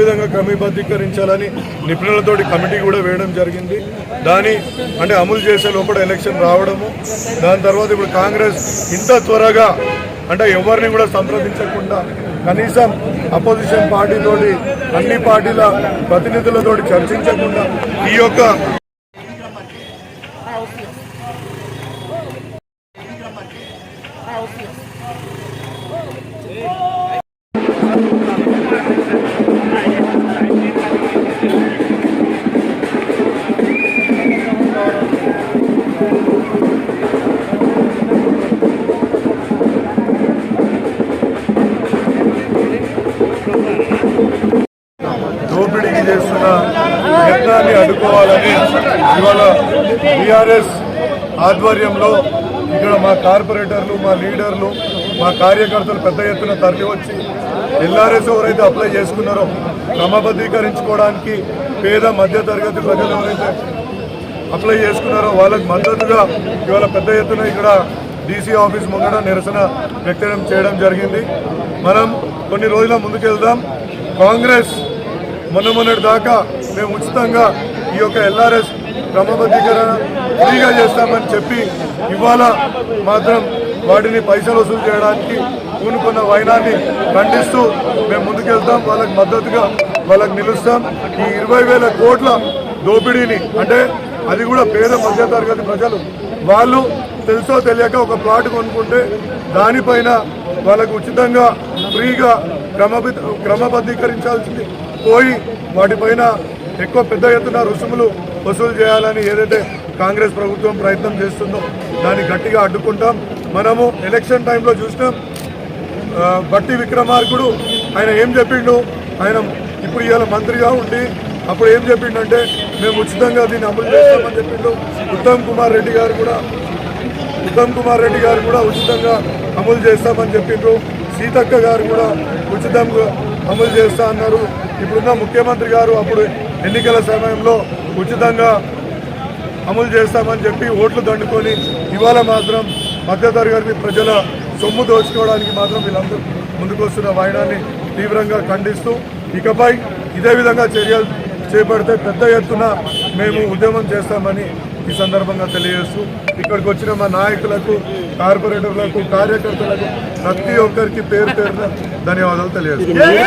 విధంగా క్రమబద్ధీకరించాలని నిపుణులతోటి కమిటీ కూడా వేయడం జరిగింది. దాని అంటే అమలు చేసే లోపల ఎలక్షన్ రావడము దాని తర్వాత ఇప్పుడు కాంగ్రెస్ ఇంత త్వరగా అంటే ఎవరిని కూడా సంప్రదించకుండా కనీసం అపోజిషన్ పార్టీతోటి అన్ని పార్టీల ప్రతినిధులతో చర్చించకుండా ఈ యొక్క దోపిడీకి చేస్తున్న యత్నాన్ని అడ్డుకోవాలని ఇవాళ టీఆర్ఎస్ ఆధ్వర్యంలో ఇక్కడ మా కార్పొరేటర్లు మా లీడర్లు మా కార్యకర్తలు పెద్ద ఎత్తున తరలి వచ్చి ఎల్ఆర్ఎస్ ఎవరైతే అప్లై చేసుకున్నారో క్రమబద్ధీకరించుకోవడానికి పేద మధ్యతరగతి ప్రజలు ఎవరైతే అప్లై చేసుకున్నారో వాళ్ళకి మద్దతుగా ఇవాళ పెద్ద ఎత్తున ఇక్కడ డీసీ ఆఫీస్ ముందు నిరసన వ్యక్తం చేయడం జరిగింది. మనం కొన్ని రోజుల ముందుకెళ్దాం. కాంగ్రెస్ మొన్న మొన్నటి దాకా మేము ఉచితంగా ఈ యొక్క ఎల్ఆర్ఎస్ క్రమబద్ధీకరణ ఫ్రీగా చేస్తామని చెప్పి ఇవాళ మాత్రం వాటిని పైసలు వసూలు చేయడానికి కూనుకున్న వైనాన్ని ఖండిస్తూ మేము ముందుకెళ్తాం. వాళ్ళకి మద్దతుగా వాళ్ళకి నిలుస్తాం. ఈ ఇరవై వేల కోట్ల దోపిడీని అంటే అది కూడా పేద మధ్యతరగతి ప్రజలు వాళ్ళు తెలుసో తెలియక ఒక ప్లాట్ కొనుక్కుంటే దానిపైన వాళ్ళకు ఉచితంగా ఫ్రీగా క్రమబద్ధ క్రమబద్ధీకరించాల్సింది. పోయి వాటిపైన ఎక్కువ పెద్ద ఎత్తున రుసుములు వసూలు చేయాలని ఏదైతే కాంగ్రెస్ ప్రభుత్వం ప్రయత్నం చేస్తుందో దాన్ని గట్టిగా అడ్డుకుంటాం. మనము ఎలక్షన్ టైంలో చూసినాం. బట్టి విక్రమార్కుడు ఆయన ఏం చెప్పిండు? ఆయన ఇప్పుడు ఇవాళ మంత్రిగా ఉండి అప్పుడు ఏం చెప్పిండంటే మేము ఉచితంగా దీన్ని అమలు చేస్తామని చెప్పిండు. ఉత్తమ్ కుమార్ రెడ్డి గారు కూడా ఉత్తమ్ కుమార్ రెడ్డి గారు కూడా ఉచితంగా అమలు చేస్తామని చెప్పిండ్రు. సీతక్క గారు కూడా ఉచితంగా అమలు చేస్తా అన్నారు. ఇప్పుడున్న ముఖ్యమంత్రి గారు అప్పుడు ఎన్నికల సమయంలో ఉచితంగా అమలు చేస్తామని చెప్పి ఓట్లు దండుకొని ఇవాళ మాత్రం మధ్యతరగతి ప్రజల సొమ్ము దోచుకోవడానికి మాత్రం వీళ్ళందరూ ముందుకొస్తున్న వాయినాన్ని తీవ్రంగా ఖండిస్తూ ఇకపై ఇదే విధంగా చర్యలు చేపడితే పెద్ద ఎత్తున మేము ఉద్యమం చేస్తామని ఈ సందర్భంగా తెలియజేస్తూ ఇక్కడికి వచ్చిన మా నాయకులకు కార్పొరేటర్లకు కార్యకర్తలకు ప్రతి ఒక్కరికి పేరు పేరున ధన్యవాదాలు తెలియజేస్తాం